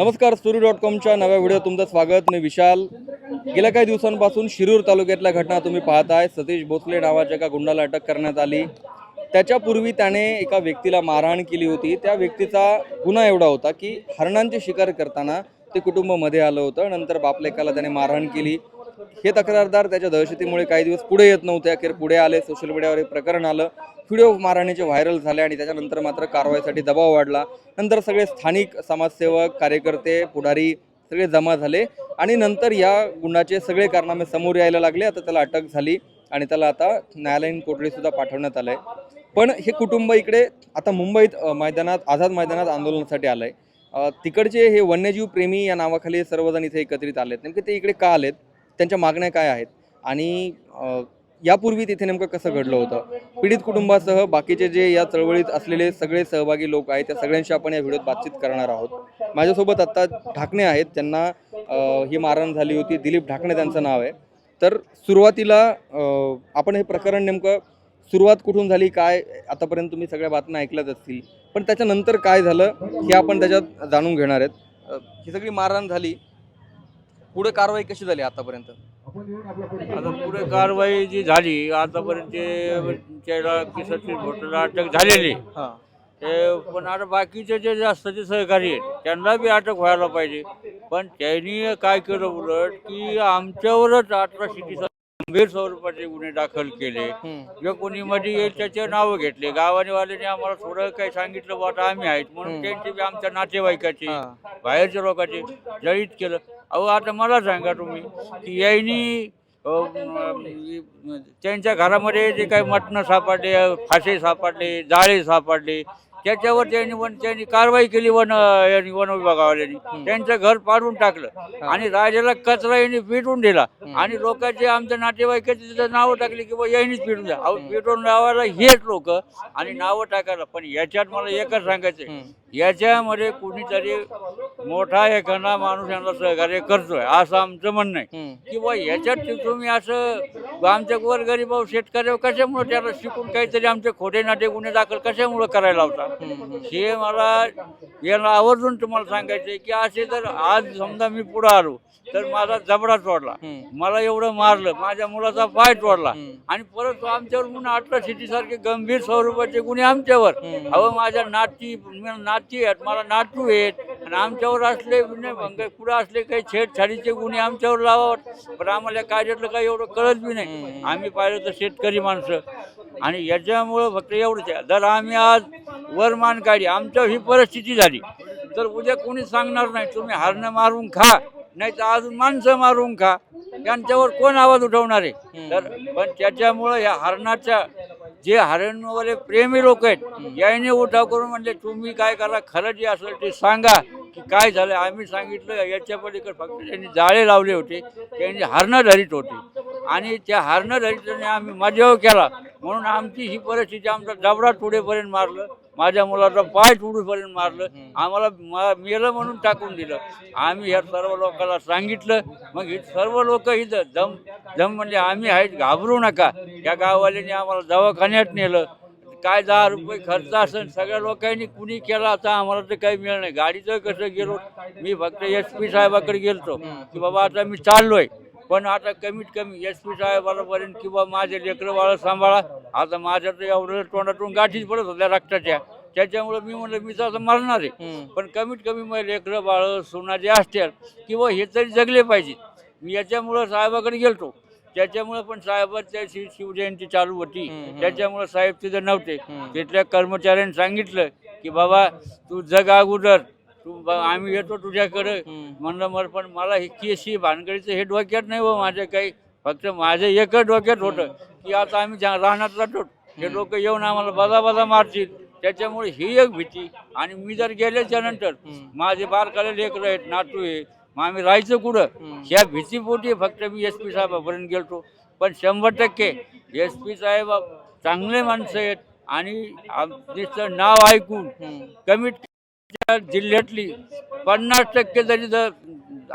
नमस्कार सूर्य डॉट कॉमच्या नव्या व्हिडिओ तुमचं स्वागत. मी विशाल. गेल्या काही दिवसांपासून शिरूर तालुक्यातल्या घटना तुम्ही पाहताय. सतीश भोसले नावाच्या एका गुंडाला अटक करण्यात आली. त्याच्यापूर्वी त्याने एका व्यक्तीला मारहाण केली होती. त्या व्यक्तीचा गुन्हा एवढा होता की हरणांची शिकार करताना ते कुटुंबमध्ये आलं होतं. नंतर बापलेकाला त्याने मारहाण केली. हे तक्रारदार त्याच्या दहशतीमुळे काही दिवस पुढे येत नव्हते. अखेर पुढे आले सोशल मीडियावर हे प्रकरण आलं. व्हिडिओ मारहाणीचे व्हायरल झाले आणि त्याच्यानंतर मात्र कारवाईसाठी दबाव वाढला. नंतर सगळे स्थानिक समाजसेवक कार्यकर्ते पुढारी सगळे जमा झाले आणि नंतर या गुन्ह्याचे सगळे कारनामे समोर यायला लागले. आता त्याला अटक झाली आणि त्याला आता न्यायालयीन कोठडीसुद्धा पाठवण्यात आलं आहे पण हे कुटुंब इकडे आता मुंबईत मैदानात आझाद मैदानात आंदोलनासाठी आलं आहे तिकडचे हे वन्यजीव प्रेमी या नावाखाली सर्वजण इथे एकत्रित आलेत. नेमके ते इकडे का आलेत? त्यांच्या मागण्या काय आहेत? आणि यापूर्वी तिथे नेमकं कसं घडलं होतं? पीडित कुटुंबासह बाकीचे जे या चळवळीत असलेले सगळे सहभागी लोक आहेत त्या सगळ्यांशी आपण या व्हिडिओत बातचीत करणार आहोत. माझ्यासोबत आत्ता ढाकणे आहेत त्यांना ही मारहाण झाली होती दिलीप ढाकणे त्यांचं नाव आहे. तर सुरुवातीला आपण हे प्रकरण नेमकं सुरुवात कुठून झाली काय आतापर्यंत तुम्ही सगळ्या बातम्या ऐकल्याच असतील. पण त्याच्यानंतर काय झालं हे आपण त्याच्यात जाणून घेणार आहेत. ही सगळी मारहाण झाली पुढे कारवाई कशी झाली आतापर्यंत? आता पुढे कारवाई जी झाली आतापर्यंत जे भोटला अटक झालेली. हां. ते पण आता बाकीचे जे जास्तचे सहकारी आहेत त्यांना बी अटक व्हायला पाहिजे. पण त्यांनी काय केलं उलट की आमच्यावरच अठराशे गंभीर स्वरूपाचे गुन्हे दाखल केले. जे कोणी मध्ये येईल त्याचे नावं घेतले. गावानेवाल्याने आम्हाला थोडं काही सांगितलं बा आम्ही आहेत म्हणून त्यांचे बी आमच्या नातेवाईकाचे. बाहेरच्या लोकांचे जळीत केलं. अहो आता मला सांगा तुम्ही की यांनी त्यांच्या घरामध्ये जे काही मटणं सापडले फासे सापडले जाळे सापडले त्याच्यावर त्यांनी वन त्यांनी कारवाई केली वन यांनी वन विभागावाल्यांनी. त्यांचं घर पाडून टाकलं. आणि राजाला कचरा यांनी पिटून दिला. आणि लोकांचे आमच्या नातेवाईकाचे तिथं नावं टाकली की बा यांनीच पिटून द्या. अहो पिटून लावायला हेच लोक आणि नावं टाकायला. पण याच्यात मला एकच सांगायचं याच्यामध्ये कुणीतरी मोठा एखादा माणूस यांना सहकार्य करतोय असं आमचं म्हणणं आहे. किंवा याच्यात तुम्ही असं आमच्या गोरगरीब शेतकऱ्यावर कशामुळे त्याला शिकून काहीतरी आमचे खोटे नाटे गुन्हे दाखल कशामुळे करायला लावता? हे मला याला आवर्जून तुम्हाला सांगायचं की असे जर आज समजा मी पुढे आलो तर माझा जबडा तोडला. मला एवढं मारलं. माझ्या मुलाचा पाय तोडला. आणि परत तो आमच्यावर म्हणून अठरा सारखे गंभीर स्वरूपाचे गुन्हे आमच्यावर. अहो माझ्या नाती नाती आहेत मला नातू आहेत. आणि आमच्यावर असले गुन्हे भंग पुढे असले काही छेडछाडीचे गुन्हे आमच्यावर लावावं पण आम्हाला कार्यातलं काही एवढं कळत बी नाही. आम्ही पाहिलं तर शेतकरी माणसं. आणि याच्यामुळं फक्त एवढंच आहे. जर आम्ही आज वरमान काढी आमच्या ही परिस्थिती झाली तर उद्या कोणी सांगणार नाही तुम्ही हरणं मारून खा. नाही तर अजून माणसं मारून खा. त्यांच्यावर कोण आवाज उठवणार आहे? तर पण त्याच्यामुळं या हरणाच्या जे हरणवाले प्रेमी लोक आहेत याने उठाव करून म्हणले तुम्ही काय करा? खरं जे असेल ते सांगा की काय झालं. आम्ही सांगितलं याच्या पलीकडे फक्त त्यांनी जाळे लावले होते त्यांनी हरणं धरीत होते. आणि त्या हरणं धरीत आम्ही मजाव केला. म्हणून आमची ही परिस्थिती आमचा जबडा तुडेपर्यंत मारलं. माझ्या मुलाचा पाय तुडूपर्यंत मारलं. आम्हाला मेलं म्हणून टाकून दिलं. आम्ही ह्या सर्व लोकांना सांगितलं. मग हे सर्व लोक इथं दम दम म्हणजे आम्ही आहेत घाबरू नका. या गाववाल्यांनी आम्हाला दवाखान्यात नेलं. काय दहा रुपये खर्च असेल सगळ्या लोकांनी कुणी केला आता आम्हाला तर काही मिळालं नाही. गाडीचं कसं गेलो मी फक्त एस पी साहेबाकडे गेलतो. की बाबा आता मी चाललोय. पण आता कमीत कमी एस पी साहेबापर्यंत किंवा माझे लेकरं बाळ सांभाळा. आता माझ्या तर एवढं तोंडातून गाठीच पडत होत्या रक्ताच्या. त्याच्यामुळे मी म्हणलं मी तर मरणार आहे. पण कमीत कमी मग लेकरं बाळ सोना जे असतील किंवा हे तरी जगले पाहिजे. मी याच्यामुळं साहेबाकडे गेलतो. त्याच्यामुळे पण साहेबाच्या शिवजयंती चालू होती. त्याच्यामुळे साहेब तिथे नव्हते. तिथल्या कर्मचाऱ्यांनी सांगितलं की बाबा तू जग अगोदर तू ब- आम्ही येतो तुझ्याकडे. म्हणलं मग पण मला हे केस ही भानगडीचं हे डोक्यात नाही हो माझ्या काही. फक्त माझं एकच डोक्यात होतं. की आता आम्ही जा- राहणार जातो हे लोक येऊन आम्हाला बदा बदा मारतील. त्याच्यामुळे ही एक भीती. आणि मी जर गेल्याच्यानंतर माझे बारकाले लेकरं आहेत नातू आहे मग आम्ही राहायचं कुठं? ह्या भीतीपोटी फक्त मी एस पी साहेबापर्यंत गेलतो. पण शंभर टक्के एस पी साहेब चांगले माणसं आहेत. आणि आमचं नाव ऐकून कमीत कमी जिल्ह्यातली पन्नास टक्के जरी जर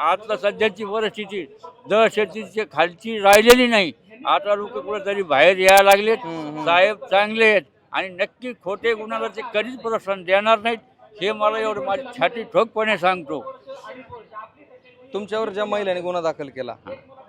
आता सध्याची परिस्थिती दहशतीची खालची राहिलेली नाही आता लोक कुठेतरी बाहेर यायला लागलेत. साहेब चांगले आहेत आणि नक्की खोटे गुन्ह्याला ते कधीच प्रोत्साहन देणार नाहीत हे मला एवढं माझी छाती ठोकपणे सांगतो. तुमच्यावर ज्या महिलांनी गुन्हा दाखल केला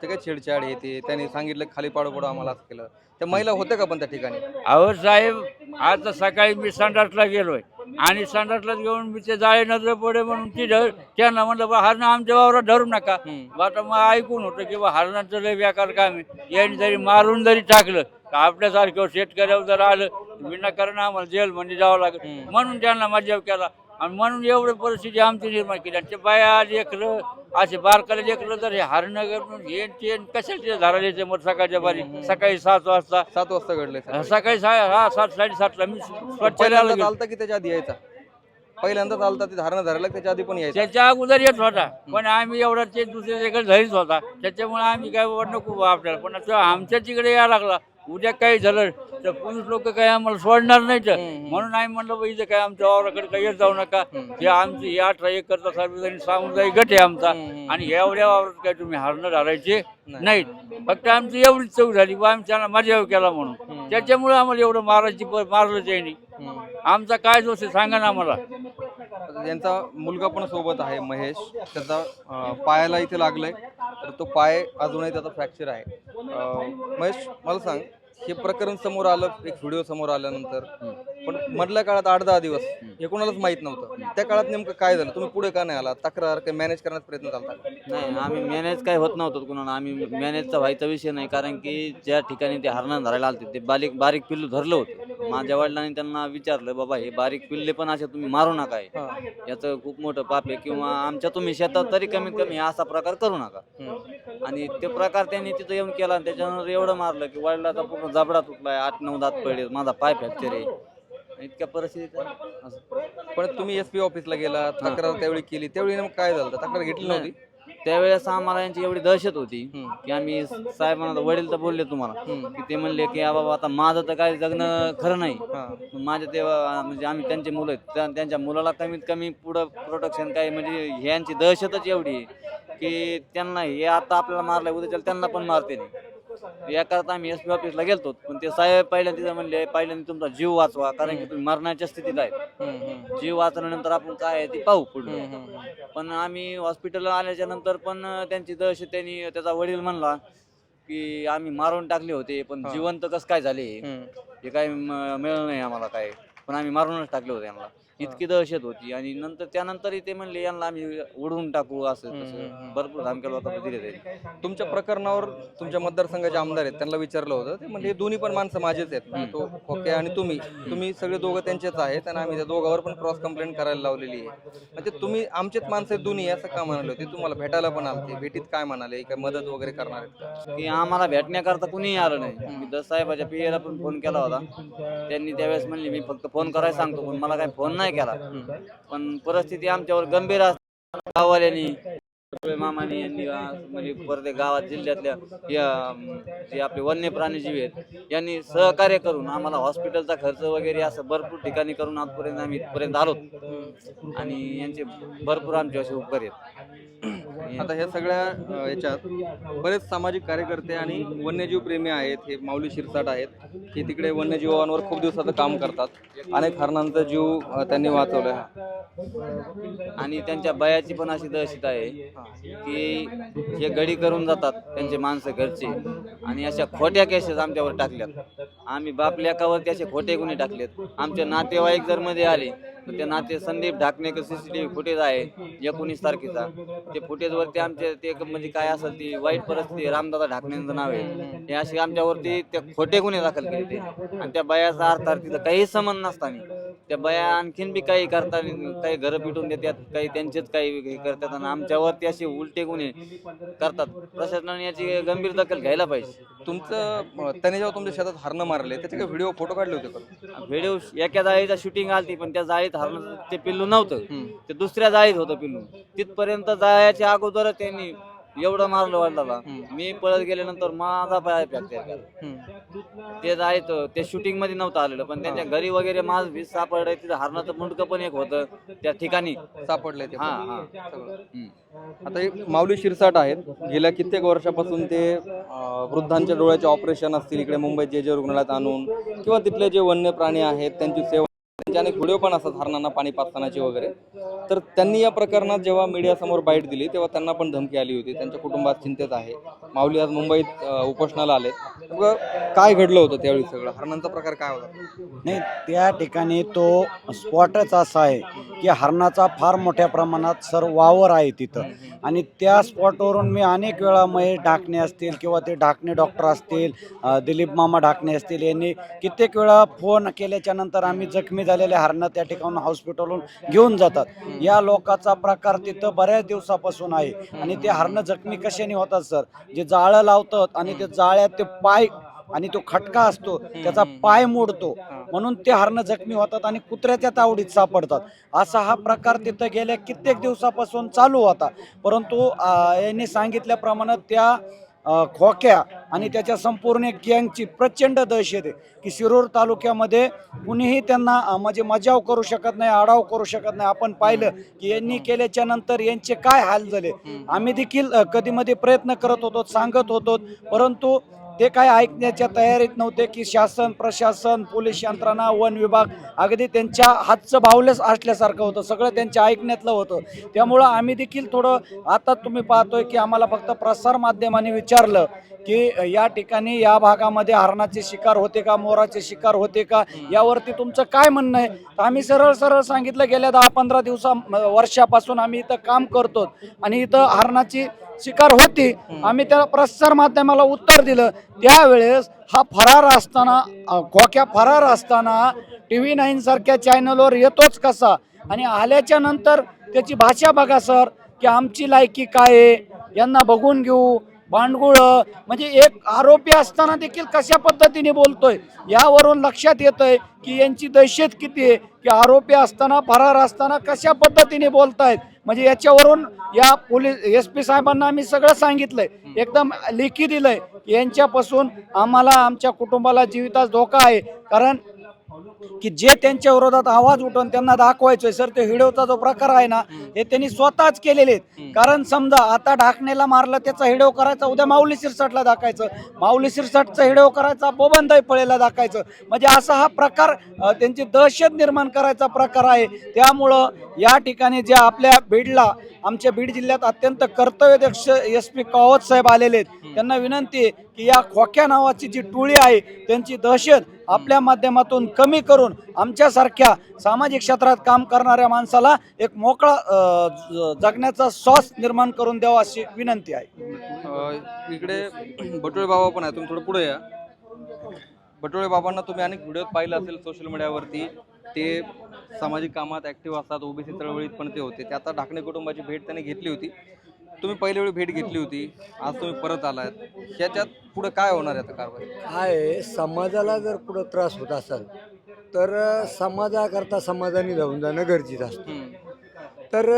ते काय छेडछाड हे ते? त्यांनी सांगितलं खाली पाडू पडू आम्हाला असं केलं. त्या महिला होत्या का पण त्या ठिकाणी? अहो साहेब आज सकाळी मी संडासला गेलोय. आणि संडासला घेऊन मी ते जाळे नजर पडे म्हणून तिथं त्यांना म्हणलं बा हरणं आमच्या वावरात धरू नका. हम्म. आता मग ऐकून होतं की बा हरणाचं लय बेकार काम आहे. यांनी जरी मारून जरी टाकलं तर आपल्यासारखं शेतकऱ्यावर जर आलं विनाकारण आम्हाला जेलमध्ये जावं लागेल. म्हणून त्यांना मजा केला. आणि म्हणून एवढी परिस्थिती आमची निर्माण केली. आणि ते बाया लेकरं असे बारकाले लेकरं तर हे हरणं करून हे ते कशाचे धारा द्यायचे मग सकाळच्या बारी? सकाळी सात वाजता. सात वाजता घडले सकाळी सा हा सात साडेसातला मी गेलो. चालता की त्याच्या आधी यायचा? पहिल्यांदा चालता ते धारणा धरायला त्याच्या आधी पण यायचा? त्याच्या अगोदर येत होता. पण आम्ही एवढा ते दुसऱ्या तिकडे धरीत होता. त्याच्यामुळे आम्ही काय नको आपल्याला. पण आता आमच्या तिकडे यायला लागला. उद्या काही झालं तर पोलीस लोक काही आम्हाला सोडणार नाही तर. हम्म. म्हणून आम्ही म्हणलं बा इथं काय आमच्या वावराकडे काही येत जाऊ नका. हे आमची हे अठरा एकरचा सार्वजनिक सामुदायिक गट आहे आमचा. आणि एवढ्या वावरात काय तुम्ही हरणं धरायचे नाहीत. फक्त आमची एवढीच चौक झाली. बा आम्ही त्यांना मजा केला म्हणून. त्याच्यामुळे आम्हाला एवढं मारायची मारलं त्यांनी. आमचा काय दोष आहे सांगा ना आम्हाला. यांचा मुलगा पण सोबत आहे महेश त्याचा पायाला इथे लागलंय. तर तो पाय अजूनही त्याचा फ्रॅक्चर आहे. महेश मला सांग हे प्रकरण समोर आलं एक व्हिडिओ समोर आल्यानंतर. पण मधल्या काळात आठ दहा दिवस हे कोणालाच माहीत नव्हतं. त्या काळात नेमकं काय झालं? तुम्ही पुढे का नाही आला? तक्रार काही मॅनेज करण्याचा प्रयत्न झाला नाही आम्ही मॅनेज काय होत नव्हतं कुणाला. आम्ही मॅनेजचा व्हायचा विषय नाही कारण की ज्या ठिकाणी ते हरणं धरायला आलते ते बारीक बारीक पिल्लू धरलं होतं. माझ्या वडिलांनी त्यांना विचारलं बाबा हे बारीक पिल्ले पण असे तुम्ही मारू नका हे. हा. याचं खूप मोठं पाप आहे किंवा आमच्या तुम्ही शेतात तरी कमीत कमी हे असा प्रकार करू नका. आणि ते प्रकार त्यांनी तिथं येऊन केला आणि त्याच्यानंतर एवढं मारलं की वडिलाचा पूर्ण जबडा तुटलाय आठ नऊ दात पडले माझा पाय फ्रॅक्चर आहे. इतक्या परिस्थितीत असं. पण तुम्ही एस पी ऑफिसला गेला तक्रार त्यावेळी केली. त्यावेळी नेमकं काय झालं? तक्रार घेतली नव्हती? त्यावेळेस आम्हाला यांची एवढी दहशत होती. की आम्ही साहेबांना वडील तर बोलले तुम्हाला. की ते म्हणले की "या बाबा आता माझं तर काय जगणं खरं नाही. माझे ते अं, म्हणजे आम्ही त्यांचे मुलं आहेत. त्या- त्यांच्या मुलाला कमीत कमी पुढं प्रोटेक्शन काय म्हणजे ह्यांची दहशतच एवढी आहे की त्यांना हे आता आपल्याला मारलंय उद्या त्यांना पण मारते नाही याकरता आम्ही एस पी ऑफिसला गेलतो पण ते साहेब पहिल्यांदा तिथं म्हणले पहिल्यांदा तुमचा जीव वाचवा कारण की तुम्ही मरण्याच्या स्थितीत आहे. जीव वाचल्यानंतर आपण काय आहे ते पाहू पुढे. पण आम्ही हॉस्पिटलला आल्याच्यानंतर पण त्यांची दहशत त्यांनी त्याचा वडील म्हणला की आम्ही मारून टाकले होते पण. जिवंत कसं काय झाले. हे काय मिळालं नाही आम्हाला काय पण आम्ही मारूनच टाकले होते यांना इतकी दहशत होती आणि नंतर त्यानंतरही ते म्हणले यांना आम्ही उडवून टाकू असं तसं. भरपूर धमक्या होता दिले ते तुमच्या प्रकरणावर तुमच्या मतदारसंघाचे आमदार आहेत त्यांना विचारलं होतं. ते म्हणजे दोन्ही पण माणसं माझेच आहेत तो ओके आणि तुम्ही. तुम्ही सगळे दोघं त्यांचेच आहेत आणि आम्ही त्या दोघांवर पण क्रॉस कंप्लेंट करायला लावलेली आहे. म्हणजे तुम्ही आमचेच माणसं आहेत दोन्ही असं का म्हणाले होते? तुम्हाला भेटायला पण आलते. भेटीत काय म्हणाले? काय मदत वगैरे करणार आहेत का? आम्हाला भेटण्याकरता कुणीही आलं नाही. मी दस साहेबाच्या पियला पण फोन केला होता. त्यांनी त्यावेळेस म्हणले मी फक्त फोन करायला सांगतो पण मला काही फोन नाही केला. पण परिस्थिती आमच्यावर गंभीर असते. गाववाल्यांनी मामानी यांनी म्हणजे परत गावात जिल्ह्यातल्या या जे आपले वन्य प्राणीजीवी आहेत यांनी सहकार्य करून आम्हाला हॉस्पिटलचा खर्च वगैरे असं भरपूर ठिकाणी करून आजपर्यंत आम्ही इथपर्यंत आलो आणि यांचे भरपूर आमचे असे उपकार आहेत. आता ह्या सगळ्या याच्यात बरेच सामाजिक कार्यकर्ते आणि वन्यजीव प्रेमी आहेत हे माऊली शिरसाट आहेत हे तिकडे वन्यजीवांवर खूप दिवसाचं काम करतात. अनेक हरणांचा जीव त्यांनी वाचवला आणि त्यांच्या बयाची पण अशी दहशत आहे की हे गडी करून जातात त्यांचे माणसं घरचे आणि अशा खोट्या केसेस आमच्यावर टाकल्यात. आम्ही बाप लेखावर त्याचे खोटे गुन्हे टाकलेत? आमचे नातेवाईक जर मध्ये आले तर ते नाते संदीप ढाकणेकर सीसीटीव्ही फुटेज आहे एकोणीस तारखेचा. ते फुटेजवरती आमचे ते एक म्हणजे काय असेल ती वाईट परिस्थिती रामदादा ढाकणेंचं नाव आहे. हे असे आमच्यावरती ते खोटे गुन्हे दाखल केले ते. आणि त्या बयाचा अर्थ तिचा काही संबंध नसताना. त्या बया आणखीन बी काही करतात काही घरं पिटून देतात काही त्यांचेच काही हे करतात आणि आमच्यावरती असे उलटे गुन्हे करतात. प्रशासनाने याची गंभीर दखल घ्यायला पाहिजे. तुमचं त्याने जेव्हा तुमच्या शेतात हरणं मारले त्याचे काही व्हिडिओ फोटो काढले होते का? व्हिडिओ एका जाळीचा शूटिंग आलती पण त्या जाळीत हरणं ते पिल्लू नव्हतं. ते दुसऱ्या जाळीत होतं पिल्लू. तिथपर्यंत जायच्या अगोदर त्यांनी एवढं मारलं वाटला मी पळत गेल्यानंतर माझा पाय फ्रॅक्चर. ते जायत ते शूटिंगमध्ये नव्हतं आलेलं पण त्यांच्या घरी वगैरे माझ वीज सापडलं तिथं हरणाचं मुंडकं पण एक होतं त्या ठिकाणी. सापडले ते हा. हा. आता हे माऊली शिरसाट आहेत. गेल्या कित्येक वर्षापासून ते अं, वृद्धांच्या डोळ्याचे ऑपरेशन असतील इकडे मुंबईत जे जे रुग्णालयात आणून किंवा तिथले जे वन्य प्राणी आहेत त्यांची सेवा त्यांचे अनेक व्हिडिओ पण असतात हरणांना पाणी पाचतानाचे वगैरे. तर त्यांनी या प्रकरणात जेव्हा मीडियासमोर बाईट दिली तेव्हा त्यांना पण धमकी आली होती. त्यांच्या कुटुंबात चिंतेत आहे. माऊली आज मुंबईत उपोषणाला आले काय घडलं होतं त्यावेळी सगळं? हरणांचा प्रकार काय होता? नाही त्या ठिकाणी तो स्पॉटच असा आहे की हरणाचा फार मोठ्या प्रमाणात सर वावर आहे तिथं. आणि त्या स्पॉटवरून मी अनेक वेळा महेश ढाकणे असतील किंवा ते ढाकणे डॉक्टर असतील दिलीप मामा ढाकणे असतील यांनी कित्येक वेळा फोन केल्याच्यानंतर आम्ही जखमी झालेले हरणं त्या ठिकाणून हॉस्पिटलहून घेऊन जातात. या लोकांचा प्रकार तिथं बऱ्याच दिवसापासून आहे. आणि ते हरणं जखमी कशाने होतात सर? जे जाळं लावतात आणि ते जाळ्यात ते पाय आणि तो खटका असतो त्याचा पाय मोडतो. म्हणून ते हरणं जखमी होतात आणि कुत्र्याच्या तावडीत सापडतात. असा हा प्रकार तिथं गेल्या कित्येक दिवसापासून चालू होता. परंतु यांनी सांगितल्याप्रमाणे त्या खोक्या आणि त्याच्या संपूर्ण गँगची प्रचंड दहशत आहे की शिरूर तालुक्यामध्ये कुणीही त्यांना म्हणजे मजाव करू शकत नाही आडाव करू शकत नाही. आपण पाहिलं की यांनी केल्याच्यानंतर यांचे काय हाल झाले? आम्ही देखील कधीमध्ये प्रयत्न करत होतो सांगत होतो. परंतु ते काय ऐकण्याच्या तयारीत नव्हते की शासन प्रशासन पोलीस यंत्रणा वन विभाग अगदी त्यांच्या हातचं भावलेच असल्यासारखं होतं. सगळं त्यांच्या ऐकण्यातलं होतं. त्यामुळं आम्ही देखील थोडं आता तुम्ही पाहतोय की आम्हाला फक्त प्रसारमाध्यमाने विचारलं की या ठिकाणी या भागामध्ये हरणाचे शिकार होते का मोराचे शिकार होते का यावरती तुमचं काय म्हणणं आहे? तर आम्ही सरळ सरळ सांगितलं गेल्या दहा पंधरा दिवसा वर्षापासून आम्ही इथं काम करतो आणि इथं हरणाची शिकार होती. आम्ही त्या प्रसार माध्यमाला उत्तर दिलं. त्यावेळेस हा फरार असताना खोक्या फरार असताना टी व्ही नाईन सारख्या चॅनलवर येतोच कसा? आणि आल्याच्यानंतर त्याची भाषा बघा सर की आमची लायकी काय आहे? यांना बघून घेऊ. भांडगुळ म्हणजे एक आरोपी असताना देखील कशा पद्धतीने बोलतोय? यावरून लक्षात येतंय की यांची दहशत किती आहे? की आरोपी असताना फरार असताना कशा पद्धतीने बोलतायत? म्हणजे याच्यावरून या पोलीस एस पी साहेबांना आम्ही सगळं सांगितलंय. एकदम लेखी दिलंय यांच्यापासून आम्हाला आमच्या कुटुंबाला जीवितास धोका आहे. कारण की जे त्यांच्या विरोधात आवाज उठवून त्यांना दाखवायचोय सर ते व्हिडिओचा जो प्रकार आहे ना हे त्यांनी स्वतःच केलेले आहेत. कारण समजा आता ढाकणेला मारलं त्याचा व्हिडिओ करायचा उद्या माऊली शिरसाटला दाखायचं. माऊली शिरसाटचा व्हिडिओ करायचा बोबंदाई पळेला दाखायचं. म्हणजे असा हा प्रकार त्यांची दहशत निर्माण करायचा प्रकार आहे. त्यामुळं या ठिकाणी जे आपल्या बीडला आमच्या बीड जिल्ह्यात अत्यंत कर्तव्यदक्ष एस पी कावत साहेब आलेले आहेत. त्यांना विनंती आहे की या खोक्या नावाची जी टोळी आहे त्यांची दहशत आपल्या माध्यमातून कमी करून आमच्यासारख्या सामाजिक क्षेत्रात काम करणाऱ्या माणसाला एक मोकळा जगण्याचा श्वास निर्माण करून द्यावा अशी विनंती आहे. इकडे बटोळे बाबा पण आहे तुम्ही थोडं पुढे या. बटोळे बाबांना तुम्ही अनेक व्हिडिओत पाहिलं असेल सोशल मीडियावरती. ते सामाजिक कामात ऍक्टिव्ह असतात ओबीसी चळवळीत पण ते होते. ते आता ढाकणे कुटुंबाची भेट त्यांनी घेतली होती. तुम्ही पहिल्या वेळी भेट घेतली होती. आज तुम्ही परत आलात ह्याच्यात पुढे काय होणार आहे आता कारवाई आहे समाजाला जर कुठं त्रास होत असेल तर समाजाकरता समाजाने जाऊन जाणं गरजेचं असतं. तर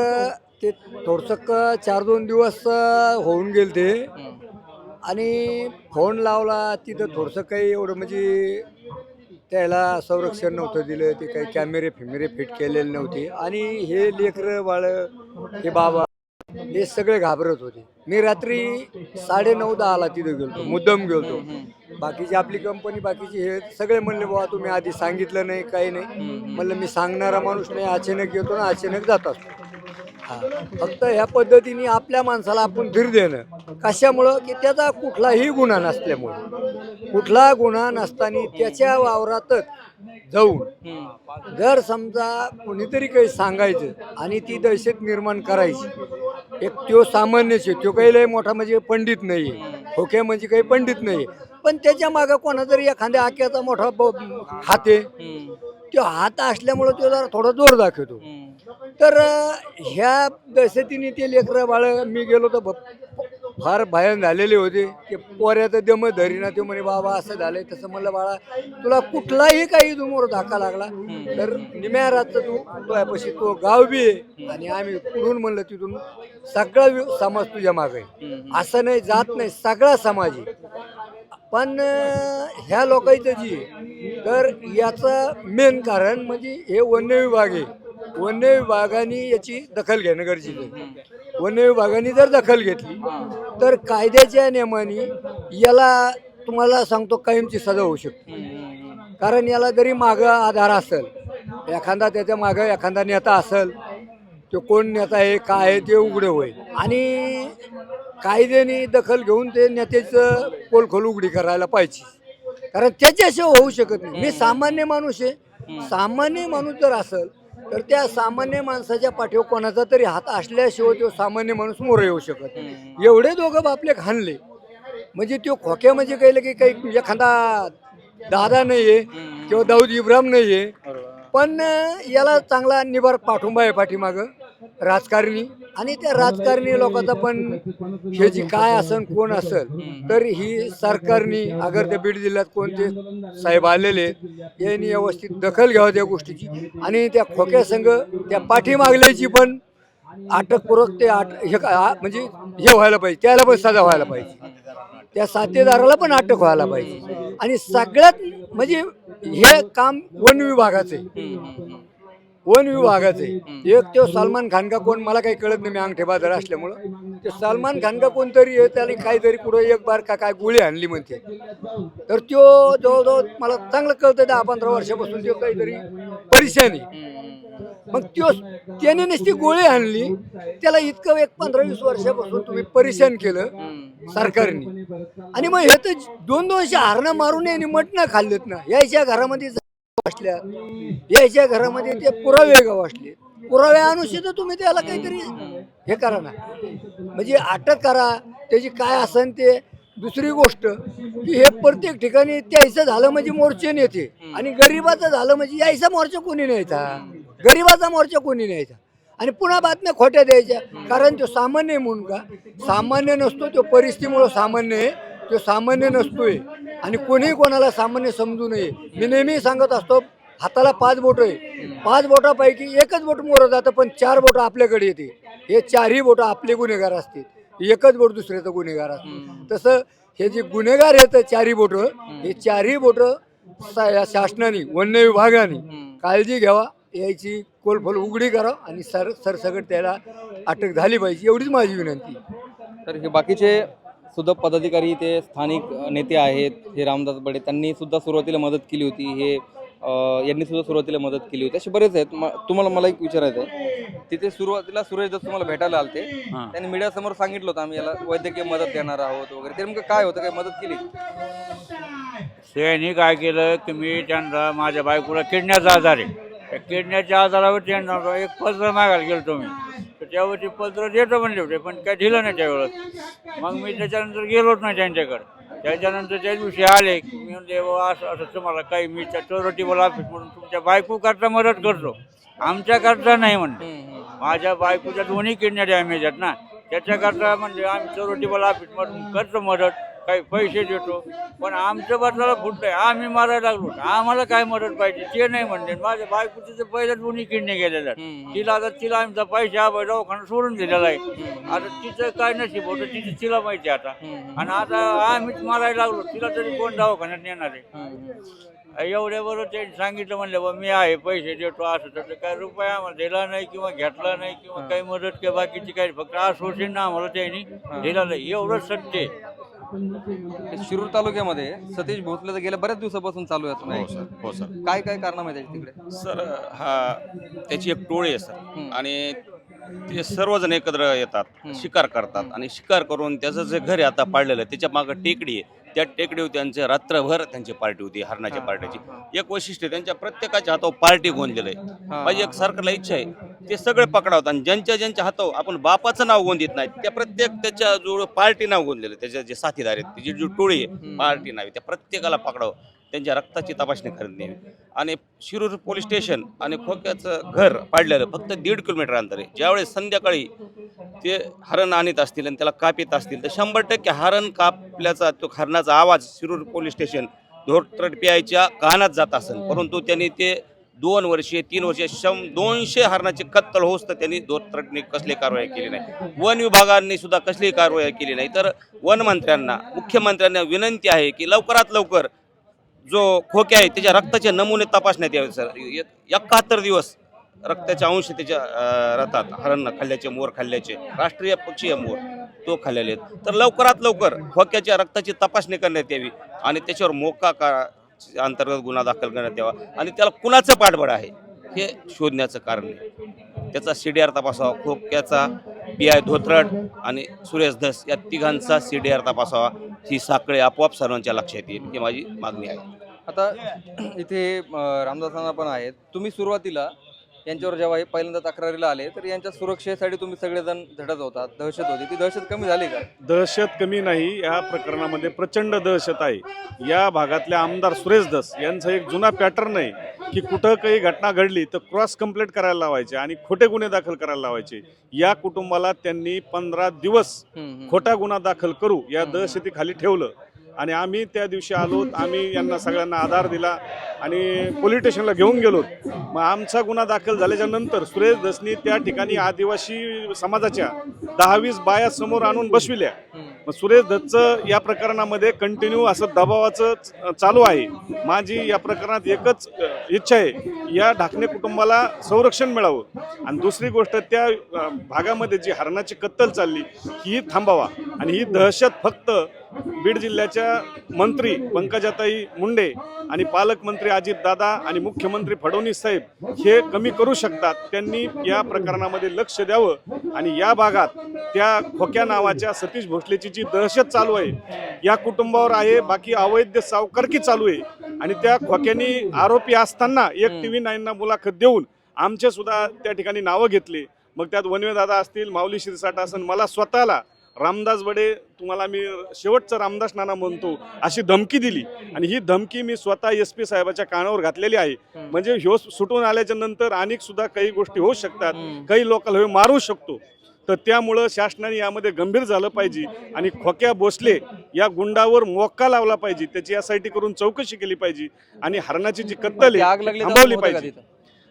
ते थोडंसं क चार दोन दिवस अ, होऊन गेले ते. आणि फोन लावला तिथं थोडंसं काही एवढं म्हणजे त्याला संरक्षण नव्हतं दिलं ते काही कॅमेरे फिमेरे फिट केलेले नव्हते. आणि हे लेकरं बाळ हे बाबा हे सगळे घाबरत होते. मी रात्री साडे नऊ दहाला तिथं गेलतो मुद्दम गेलतो. बाकीची आपली कंपनी बाकीची हे सगळे म्हणले बाबा तुम्ही आधी सांगितलं नाही काही नाही. म्हणलं मी सांगणारा माणूस नाही अचानक येतो ना अचानक जात असतो. फक्त ह्या पद्धतीने आपल्या माणसाला आपण धीर देणं. कशामुळं? की त्याचा कुठलाही गुन्हा नसल्यामुळं. कुठला गुन्हा नसताना त्याच्या वावरातच जाऊन जर समजा कोणीतरी काही सांगायचं आणि ती दहशत निर्माण करायची एक तो सामान्यच आहे तो काही लय मोठा म्हणजे पंडित नाही ओके म्हणजे काही पंडित नाही पण त्याच्या मागं कोणा जरी एखाद्या आक्याचा मोठा हात आहे. तो हात असल्यामुळं तो जरा थोडा जोर दाखवतो. तर ह्या दशतीने ते लेकरं बाळ मी गेलो तर फार भयान झालेले होते. ते पोऱ्याचं दम धरीना ते म्हणे बाबा असं झालंय. तसं म्हणलं बाळा तुला कुठलाही काही समोर धाका लागला तर निम्या रातचं तू तुझ्यापाशी तो गाव बी आहे आणि आम्ही कुठून म्हणलं तिथून सगळा समाज तुझ्या मागे असं नाही जात नाही सगळा समाज आहे पण ह्या लोकांचं जी आहे, तर याचं मेन कारण म्हणजे हे वन्य विभाग आहे वन्य विभागाने याची दखल घेणं गरजेचं आहे. वन्य विभागाने जर दखल घेतली तर कायद्याच्या नियमाने याला तुम्हाला सांगतो कायमची सजा होऊ शकते. कारण याला जरी मागं आधार असेल एखादा त्याच्या मागं एखादा नेता असेल तो कोण नेता आहे काय आहे ते उघडं होईल. आणि कायद्याने दखल घेऊन ते नेत्याचं पोलखोल उघडी करायला पाहिजे. कारण त्याच्याशिवाय होऊ शकत नाही. मी सामान्य माणूस आहे. सामान्य माणूस जर असेल तर त्या सामान्य माणसाच्या पाठीवर कोणाचा तरी हात असल्याशिवाय तो सामान्य माणूस मोर येऊ शकत. एवढे दोघं बापले खाणले म्हणजे तो खोक्या म्हणजे काही की काही एखादा दादा नाहीये किंवा दाऊद इब्राहिम नाहीये. पण याला चांगला निभार पाठिंबा आहे पाठीमागं. राजकारणी. आणि त्या राजकारणी लोकांचा पण हे जी काय असन कोण असेल तर ही सरकारनी अगर त्या बीड जिल्ह्यात कोणते साहेब आलेले यांनी व्यवस्थित दखल घ्यावं त्या गोष्टीची. आणि त्या खोक्या संघ त्या पाठीमागल्याची पण अटकपूर्वक ते आट हे का- म्हणजे हे व्हायला पाहिजे त्याला पण सजा व्हायला पाहिजे. त्या साथीदाराला पण अटक व्हायला पाहिजे. आणि सगळ्यात म्हणजे हे काम वन विभागाचं आहे. वन विभागाचं एक तो सलमान खान का कोण? मला काही कळत नाही मी अंगठे बाजार असल्यामुळं. ते सलमान खान का कोणतरी आहे त्याने काहीतरी कुठं एक बार का काय गोळी आणली म्हणते. तर तो जवळजवळ मला चांगलं कळतं दहा पंधरा वर्षापासून तो काहीतरी परेशानी मग त्यो त्याने नुसती गोळी आणली त्याला इतकं एक पंधरा वीस वर्षापासून तुम्ही परेशान केलं सरकारने. आणि मग हे तर दोन दोनशे हारणं मारून यांनी मटणं खाल्लेत ना. यायच्या घरामध्ये असल्या यायच्या घरामध्ये ते पुरावे गाव असले पुरावे अनुषित तुम्ही त्याला काहीतरी? हे करा ना. म्हणजे अटक करा. त्याची काय असन ते. दुसरी गोष्ट की हे प्रत्येक ठिकाणी त्याचं झालं म्हणजे मोर्चे नेते. आणि गरिबाचं झालं म्हणजे यायचा मोर्चा कोणी न्यायचा? गरिबाचा मोर्चा कोणी न्यायचा? आणि पुन्हा बातम्या खोट्या द्यायच्या. कारण तो सामान्य म्हणून का सामान्य नसतो तो परिस्थितीमुळं सामान्य आहे. तो सामान्य नसतोय. आणि कोणीही कोणाला सामान्य समजू नये. मी नेहमी सांगत असतो हाताला पाच बोट आहे. पाच बोटापैकी एकच बोट मोरं जातं पण चार बोटं आपल्याकडे येते. हे चारही बोटं आपले गुन्हेगार असतील. एकच बोट दुसऱ्याचं गुन्हेगार असतं तसं हे जे गुन्हेगार आहेत चारही बोटं हे चारही बोटं शासनाने वन्य विभागाने काळजी घ्यावा याची कोलफोल उघडी करा आणि सर सरसकट त्याला अटक झाली पाहिजे एवढीच माझी विनंती. तर हे बाकीचे सुद्धा पदाधिकारी ते स्थानिक नेते आहेत हे रामदास बडे त्यांनी सुद्धा सुरुवातीला मदत केली होती हे यांनी सुद्धा सुरुवातीला मदत केली होती. असे बरेच आहेत. तुम्हाला मला एक विचारायचं आहे. तिथे सुरुवातीला सुरेश दत्त तुम्हाला भेटायला आलते त्यांनी मीडियासमोर सांगितलं होतं आम्ही याला वैद्यकीय मदत देणार आहोत वगैरे. ते नेमकं काय होतं काय मदत केली? त्यांनी काय केलं की मी त्यांना माझ्या बायकोला किडण्याचा आजार आहे. त्या किडण्याच्या आजारावर त्यांना एक पत्र मागायला गेलो तर त्यावरती पत्र देतो म्हणले होते पण काय दिलं नाही त्यावेळेस. मग मी त्याच्यानंतर गेलोच नाही त्यांच्याकडे. त्याच्यानंतर त्या दिवशी आले की मी म्हणले "बुवा, असं असं तुम्हाला काही मी त्या चोरटीबल ऑफिस म्हणून तुमच्या बायको करता मदत करतो. आमच्या करता नाही म्हणले. माझ्या बायकोच्या दोन्ही किडन्या डॅमेज आहेत ना. त्याच्याकरता म्हणजे आम्ही चोरटीबल ऑफिस मधून करतो मदत. काही पैसे देतो. पण आमच्या बदलाला फुटलंय आम्ही मारायला लागलो आम्हाला काय मदत पाहिजे? ते नाही म्हणले. माझ्या बायकोचे पहिल्याच दोन्ही किडने गेलेल्या. तिला आता तिला आमचा पैसे हा दवाखाना सोडून दिलेला आहे. आता तिचं काय नशीब होतं? तिची तिला माहिती आहे आता. आणि आता आम्हीच मारायला लागलो. तिला तरी कोण दवाखान्यात नेणार आहे? एवढ्या बरोबर त्यांनी सांगितलं म्हणलं बा मी आहे पैसे देतो असं तसं. काय रुपया आम्हाला दिला नाही किंवा घेतला नाही किंवा काही मदत किंवा बाकीची काही फक्त आश्वासन ना आम्हाला त्यांनी दिलं नाही एवढंच सत्य आहे. शिरूर तालुक्यामध्ये सतीश भोसले तर गेल्या बऱ्याच दिवसापासून चालू आहे असं हो नाही? सर हो सर. काय काय कारण आहे तिकडे? सर हा त्याची एक टोळी आहे सर. आणि ते सर्वजण एकत्र येतात शिकार करतात. आणि शिकार करून त्याचं जे घर आहे आता पाडलेलं आहे त्याच्या मागं टेकडी आहे. त्या टेकडीवर त्यांचे रात्रभर त्यांची पार्टी होती हरणाच्या पार्टीची. एक वैशिष्ट्य त्यांच्या प्रत्येकाच्या हातावर पार्टी गोंदलेलं आहे. माझी एक सरकारला इच्छा आहे ते सगळे पकडावतात आणि ज्यांच्या ज्यांच्या हातावर आपण बापाचं नाव गोंदित नाही त्या प्रत्येक त्याच्या जो पार्टी नाव गोंदलेलं त्याच्या जे साथीदार आहेत त्याची जी टोळी आहे पार्टी नाव त्या प्रत्येकाला पकडावं. त्यांच्या रक्ताची तपासणी करत नाही. आणि शिरूर पोलीस स्टेशन आणि खोक्याचं घर पाडलेलं फक्त दीड किलोमीटर अंतर. आहे ज्यावेळेस संध्याकाळी ते हरण आणत असतील आणि त्याला कापित असतील तर शंभर टक्के हरण कापल्याचा तो हरणाचा आवाज शिरूर पोलीस स्टेशन धोरत्रट पिआयच्या कानात जात असेल. परंतु त्यांनी ते दोन वर्षे तीन वर्षे शं दोनशे हरणाचे कत्तल होस तर त्यांनी धोरटने कसली कारवाई केली नाही. वन विभागाने सुद्धा कसली कारवाई केली नाही. तर वनमंत्र्यांना मुख्यमंत्र्यांना विनंती आहे की लवकरात लवकर जो खोके आहे त्याच्या रक्ताचे नमुने तपासण्यात यावे सर. एकाहत्तर दिवस रक्ताचे अंश त्याच्या रथात हरण खाल्ल्याचे मोर खाल्ल्याचे. राष्ट्रीय पक्षी आहे मोर तो खाल्लेले आहेत. तर लवकरात लवकर खोक्याच्या रक्ताची तपासणी करण्यात यावी आणि त्याच्यावर मोका का अंतर्गत गुन्हा दाखल करण्यात यावा आणि त्याला कुणाचं पाठबळ आहे हे शोधण्याचं कारण आहे. त्याचा सी डी आर तपासावा खोक्याचा पी आय धोत्रड आणि सुरेश धस या तिघांचा सी डी आर तपासावा. ही साखळे आपोआप सर्वांच्या लक्षात येईल ही माझी मागणी आहे. आता इथे रामदासांना पण आहेत. तुम्ही सुरुवातीला यांच्यावर जेव्हा हे पहिल्यांदा तक्रारीला आले तर यांच्या सुरक्षेसाठी तुम्ही सगळेजण झटत होतात दहशत होती. ती दहशत कमी झाली का? दहशत कमी नाही. या प्रकरणामध्ये प्रचंड दहशत आहे. या भागातल्या आमदार सुरेश दस यांचा एक जुना पॅटर्न आहे की कुठं काही घटना घडली तर क्रॉस कंप्लेंट करायला लावायचे आणि खोटे गुन्हे दाखल करायला लावायचे. या कुटुंबाला त्यांनी पंधरा दिवस. खोटा गुन्हा दाखल करू या दहशतीखाली ठेवलं. आणि आम्ही त्या दिवशी आलो आम्ही यांना सगळ्यांना आधार दिला आणि पोलीस स्टेशनला घेऊन गेलो. मग आमचा गुन्हा दाखल झाल्याच्यानंतर सुरेश दसनी त्या ठिकाणी आदिवासी समाजाच्या दहावीस बाया समोर आणून बसविल्या. मग सुरेश दत्तचं या प्रकरणामध्ये कंटिन्यू असं दबावाचं चालू आहे. माझी या प्रकरणात एकच इच्छा आहे या ढाकणे कुटुंबाला संरक्षण मिळावं. आणि दुसरी गोष्ट त्या भागामध्ये जी हरणाची कत्तल चालली ही थांबावा. आणि ही दहशत फक्त बीड जिल्ह्याच्या मंत्री पंकजाताई मुंडे आणि पालकमंत्री अजितदादा आणि मुख्यमंत्री फडणवीस साहेब हे कमी करू शकतात. त्यांनी या प्रकरणामध्ये लक्ष द्यावं आणि या भागात त्या खोक्या नावाच्या सतीश भोसलेची जी दहशत चालू आहे या कुटुंबावर आहे बाकी अवैध सावकारकी चालू आहे आणि त्या खोक्यानी आरोपी असताना एक टी व्ही नाईनना मुलाखत देऊन आमचे सुद्धा त्या ठिकाणी नावं घेतली. मग त्यात वनवे दादा असतील माऊली शिरसाट असेल मला स्वतःला रामदास बडे तुम्हाला मी शेवटचा रामदास नाना म्हणतो अशी धमकी दिली. आणि ही धमकी मी स्वतः एस पी साहेबाच्या कानावर घातलेली आहे. म्हणजे ह्यो सुटून आल्याच्यानंतर अनेक सुद्धा काही गोष्टी होऊ शकतात. काही लोकांना हे मारू शकतो. तर त्यामुळं शासनाने यामध्ये गंभीर झालं पाहिजे आणि खोक्या भोसले या गुंडावर मोक्का लावला पाहिजे. त्याची टी करून चौकशी केली पाहिजे आणि हरणाची जी कत्तल थांबवली पाहिजे?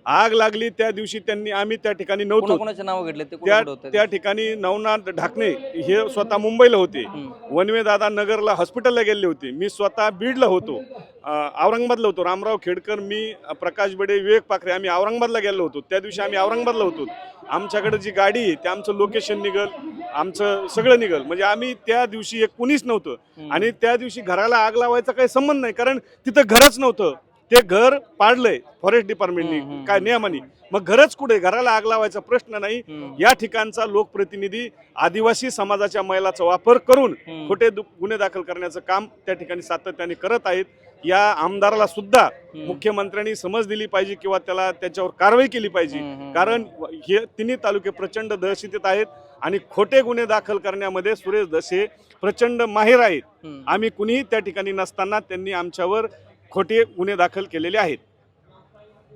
आग लागली त्या दिवशी त्यांनी आम्ही त्या ठिकाणी नव्हतो. नाव ते? त्या कुठे होते त्या ठिकाणी नवनाथ ढाकणे हे स्वतः मुंबईला होते. वनवे दादा नगरला हॉस्पिटलला गेले होते. मी स्वतः बीडला होतो. अं, औरंगाबादला होतो. रामराव खेडकर मी अं, प्रकाश बडे विवेक पाखरे आम्ही औरंगाबादला गेलो होतो. त्या दिवशी आम्ही औरंगाबादला होतो. आमच्याकडे जी गाडी आहे ते आमचं लोकेशन निघल आमचं सगळं निघल. म्हणजे आम्ही त्या दिवशी एक कुणीच नव्हतं. आणि त्या दिवशी घराला आग लावायचा काही संबंध नाही कारण तिथं घरच नव्हतं. ते घर पाडलंय फॉरेस्ट डिपार्टमेंटनी काय नियमाने मग घरच कुठे घराला आग लावायचा प्रश्न नाही. या ठिकाणचा लोकप्रतिनिधी आदिवासी समाजाच्या महिलाचा वापर करून. खोटे गुन्हे दाखल करण्याचं काम त्या ठिकाणी सातत्याने करत आहेत या आमदाराला सुद्धा मुख्यमंत्र्यांनी समज दिली पाहिजे किंवा त्याला त्याच्यावर कारवाई केली पाहिजे. कारण हे तिन्ही तालुके प्रचंड दहशतीत आहेत आणि खोटे गुन्हे दाखल करण्यामध्ये सुरेश दसे प्रचंड माहीर आहेत. आम्ही कुणीही त्या ठिकाणी नसताना त्यांनी आमच्यावर खोटे गुन्हे दाखल केलेले आहेत.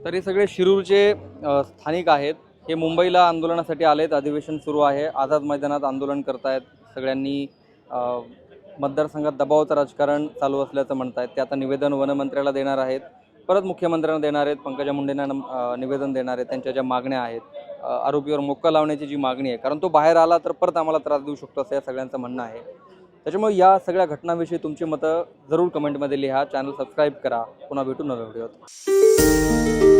तर हे सगळे शिरूरचे स्थानिक आहेत. हे मुंबईला आंदोलनासाठी आलेत. अधिवेशन सुरू आहे. आझाद मैदानात आंदोलन करतायत सगळ्यांनी. मतदारसंघात दबावाचं राजकारण चालू असल्याचं म्हणतायत. ते आता निवेदन वनमंत्र्याला देणार आहेत. परत मुख्यमंत्र्यांना देणार आहेत. पंकजा मुंडेंना निवेदन देणार आहेत. त्यांच्या ज्या मागण्या आहेत आरोपीवर मोक्का लावण्याची जी मागणी आहे. कारण तो बाहेर आला तर परत आम्हाला त्रास देऊ शकतो असं या सगळ्यांचं म्हणणं आहे. त्याच्यामुळे या सगळ्या घटनांविषयी तुमची मतं जरूर कमेंटमध्ये लिहा. चॅनल सबस्क्राईब करा. पुन्हा भेटू नव्या व्हिडिओत.